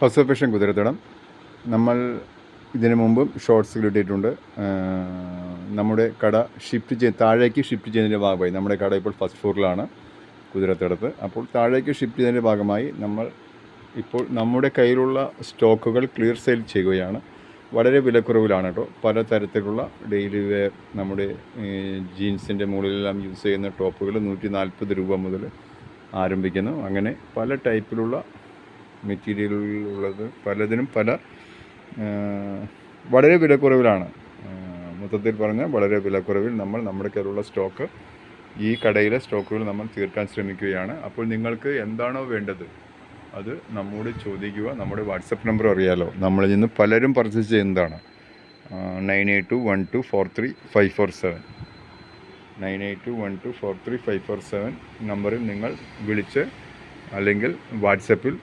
House of കുതിരത്തടം. നമ്മൾ ഇതിനു മുമ്പും ഷോർട്സിൽ ഇട്ടിട്ടുണ്ട് നമ്മുടെ കട ഷിഫ്റ്റ് ചെയ്ത് താഴേക്ക് ഷിഫ്റ്റ് ചെയ്യുന്നതിന്റെ ഭാഗമായി. നമ്മുടെ കട ഇപ്പോൾ ഫസ്റ്റ് ഫ്ലോറിലാണ് കുതിരത്തടത്ത്. അപ്പോൾ താഴേക്ക് ഷിഫ്റ്റ് ചെയ്യുന്നതിന്റെ ഭാഗമായി നമ്മൾ ഇപ്പോൾ നമ്മുടെ കയ്യിലുള്ള സ്റ്റോക്കുകൾ ക്ലിയർ സെയിൽ ചെയ്യുകയാണ്. വളരെ വിലക്കുറവിലാണ് കേട്ടോ. പല തരത്തിലുള്ള ഡെയിലി വെയർ നമ്മുടെ ജീൻസിന്റെ മുകളിലെല്ലാം യൂസ് ചെയ്യുന്ന ടോപ്പുകൾ നൂറ്റി നാൽപ്പത് രൂപ മുതൽ ആരംഭിക്കുന്നു. അങ്ങനെ പല ടൈപ്പിലുള്ള മെറ്റീരിയലുള്ളത് പലതിനും പല വളരെ വിലക്കുറവിലാണ്. മൊത്തത്തിൽ പറഞ്ഞാൽ വളരെ വിലക്കുറവിൽ നമ്മൾ നമ്മുടെ കയ്യിലുള്ള സ്റ്റോക്ക് ഈ കടയിലെ സ്റ്റോക്കുകൾ നമ്മൾ തീർക്കാൻ ശ്രമിക്കുകയാണ്. അപ്പോൾ നിങ്ങൾക്ക് എന്താണോ വേണ്ടത് അത് നമ്മോട് ചോദിക്കുക. നമ്മുടെ വാട്സപ്പ് നമ്പർ അറിയാലോ. നമ്മളിൽ നിന്ന് പലരും പർച്ചേസ് ചെയ്യുന്നതാണ്. Nine eight two one two four three five four seven nine eight two one two four three five four seven നമ്പറിൽ നിങ്ങൾ വിളിച്ച് അല്ലെങ്കിൽ വാട്സപ്പിൽ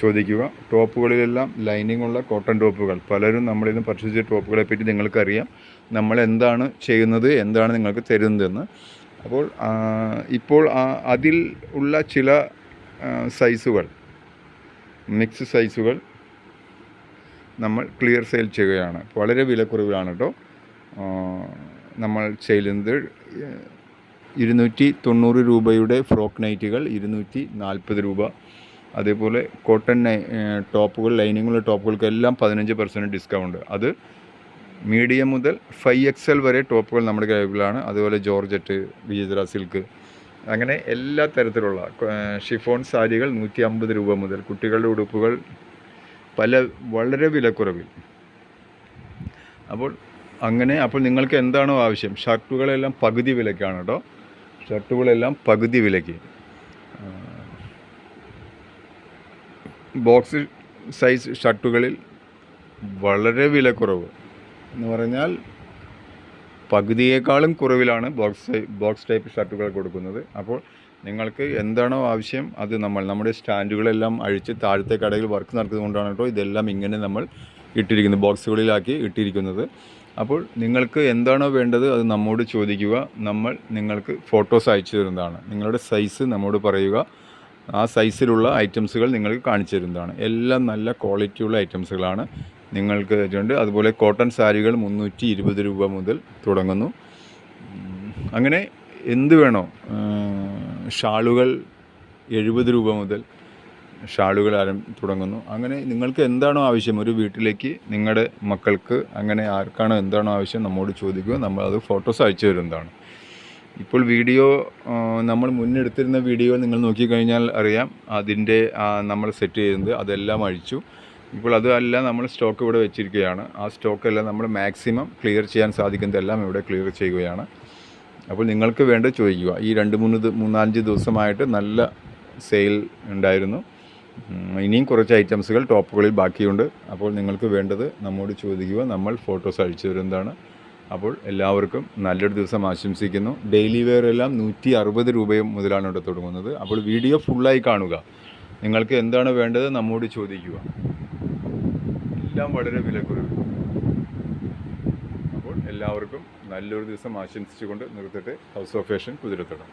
ചോദിക്കുക. ടോപ്പുകളിലെല്ലാം ലൈനിങ് ഉള്ള കോട്ടൺ ടോപ്പുകൾ. പലരും നമ്മളിൽ നിന്ന് പർച്ചേസ് ടോപ്പുകളെ പറ്റി നിങ്ങൾക്കറിയാം. നമ്മൾ എന്താണ് ചെയ്യുന്നത് എന്താണ് നിങ്ങൾക്ക് തരുന്നതെന്ന്. അപ്പോൾ ഇപ്പോൾ അതിൽ ഉള്ള ചില സൈസുകൾ മിക്സ് സൈസുകൾ നമ്മൾ ക്ലിയർ സെയിൽ ചെയ്യുകയാണ്. വളരെ വിലക്കുറവിലാണ് കേട്ടോ. നമ്മൾ ചെയ്യുന്നത് ഇരുന്നൂറ്റി തൊണ്ണൂറ് രൂപയുടെ ഫ്രോക്ക് നൈറ്റുകൾ ഇരുന്നൂറ്റി നാൽപ്പത് രൂപ. അതേപോലെ കോട്ടൺ ടോപ്പുകൾ ലൈനിങ്ങുള്ള ടോപ്പുകൾക്കെല്ലാം പതിനഞ്ച് പെർസെന്റ് ഡിസ്കൗണ്ട് അത് മീഡിയം മുതൽ ഫൈവ് എക്സ് എൽ വരെ ടോപ്പുകൾ നമ്മുടെ കൈവിലാണ് അതുപോലെ ജോർജറ്റ് വിചിത്ര സിൽക്ക്. അങ്ങനെ എല്ലാ തരത്തിലുള്ള ഷിഫോൺ സാരികൾ നൂറ്റി അമ്പത് രൂപ മുതൽ. കുട്ടികളുടെ ഉടുപ്പുകൾ പല വളരെ വിലക്കുറവിൽ. അപ്പോൾ അങ്ങനെ അപ്പോൾ നിങ്ങൾക്ക് എന്താണോ ആവശ്യം? ഷർട്ടുകളെല്ലാം പകുതി വിലക്കാണ് കേട്ടോ ഷർട്ടുകളെല്ലാം പകുതി വിലയ്ക്ക്. ബോക്സ് സൈസ് ഷർട്ടുകളിൽ വളരെ വിലക്കുറവ് എന്ന് പറഞ്ഞാൽ പകുതിയേക്കാളും കുറവിലാണ് ബോക്സ് ബോക്സ് ടൈപ്പ് ഷർട്ടുകൾ കൊടുക്കുന്നത്. അപ്പോൾ നിങ്ങൾക്ക് എന്താണോ ആവശ്യം അത് നമ്മൾ നമ്മുടെ സ്റ്റാൻഡുകളെല്ലാം അഴിച്ച് താഴത്തെ കടയിൽ വർക്ക് നടക്കുന്നതുകൊണ്ടാണ് കേട്ടോ ഇതെല്ലാം ഇങ്ങനെ നമ്മൾ ഇട്ടിരിക്കുന്നത് ബോക്സുകളിലാക്കി ഇട്ടിരിക്കുന്നത്. അപ്പോൾ നിങ്ങൾക്ക് എന്താണോ വേണ്ടത് അത് നമ്മോട് ചോദിക്കുക. നമ്മൾ നിങ്ങൾക്ക് ഫോട്ടോസ് അയച്ചു തരുന്നതാണ്. നിങ്ങളുടെ സൈസ് നമ്മോട് പറയുക. ആ സൈസിലുള്ള ഐറ്റംസുകൾ നിങ്ങൾക്ക് കാണിച്ചു തരുന്നതാണ് എല്ലാം നല്ല ക്വാളിറ്റിയുള്ള ഐറ്റംസുകളാണ് നിങ്ങൾക്ക് ഉണ്ട് അതുപോലെ കോട്ടൺ സാരികൾ മുന്നൂറ്റി ഇരുപത് രൂപ മുതൽ തുടങ്ങുന്നു. അങ്ങനെ എന്ത് വേണോ ഷാളുകൾ എഴുപത് രൂപ മുതൽ ഷാളുകൾ ആരം തുടങ്ങുന്നു. അങ്ങനെ നിങ്ങൾക്ക് എന്താണോ ആവശ്യം ഒരു വീട്ടിലേക്ക് നിങ്ങളുടെ മക്കൾക്ക് അങ്ങനെ ആർക്കാണോ എന്താണോ ആവശ്യം നമ്മോട് ചോദിക്കുക. നമ്മൾ അത് ഫോട്ടോസ് അയച്ചു തരുന്നതാണ്. ഇപ്പോൾ വീഡിയോ നമ്മൾ മുന്നെടുത്തിരുന്ന വീഡിയോ നിങ്ങൾ നോക്കിക്കഴിഞ്ഞാൽ അറിയാം. അതിന്റെ നമ്മൾ സെറ്റ് ചെയ്യുന്നത് അതെല്ലാം അഴിച്ചു. ഇപ്പോൾ അതല്ല നമ്മൾ സ്റ്റോക്ക് ഇവിടെ വെച്ചിരിക്കുകയാണ്. ആ സ്റ്റോക്കെല്ലാം നമ്മൾ മാക്സിമം ക്ലിയർ ചെയ്യാൻ സാധിക്കുന്നതെല്ലാം ഇവിടെ ക്ലിയർ ചെയ്യുകയാണ്. അപ്പോൾ നിങ്ങൾക്ക് വേണ്ട ചോദിക്കുക. ഈ രണ്ട് മൂന്ന് മൂന്നാലഞ്ച് ദിവസമായിട്ട് നല്ല സെയിൽ ഉണ്ടായിരുന്നു. ഇനിയും കുറച്ച് ഐറ്റംസുകൾ ടോപ്പുകളിൽ ബാക്കിയുണ്ട്. അപ്പോൾ നിങ്ങൾക്ക് വേണ്ടത് നമ്മോട് ചോദിക്കുക. നമ്മൾ ഫോട്ടോസ് അഴിച്ചു തരുന്നതാണ്. അപ്പോൾ എല്ലാവർക്കും നല്ലൊരു ദിവസം ആശംസിക്കുന്നു. ഡെയിലി വെയർ എല്ലാം നൂറ്റി അറുപത് രൂപയും മുതലാണ് ഇവിടെ തുടങ്ങുന്നത്. അപ്പോൾ വീഡിയോ ഫുള്ളായി കാണുക. നിങ്ങൾക്ക് എന്താണ് വേണ്ടത് നമ്മോട് ചോദിക്കുക. എല്ലാം വളരെ വിലക്കുറവ് അപ്പോൾ എല്ലാവർക്കും നല്ലൊരു ദിവസം ആശംസിച്ചുകൊണ്ട് നിർത്തിട്ട് ഹൗസ് ഓഫ് ഫാഷൻ കുതിരത്തടം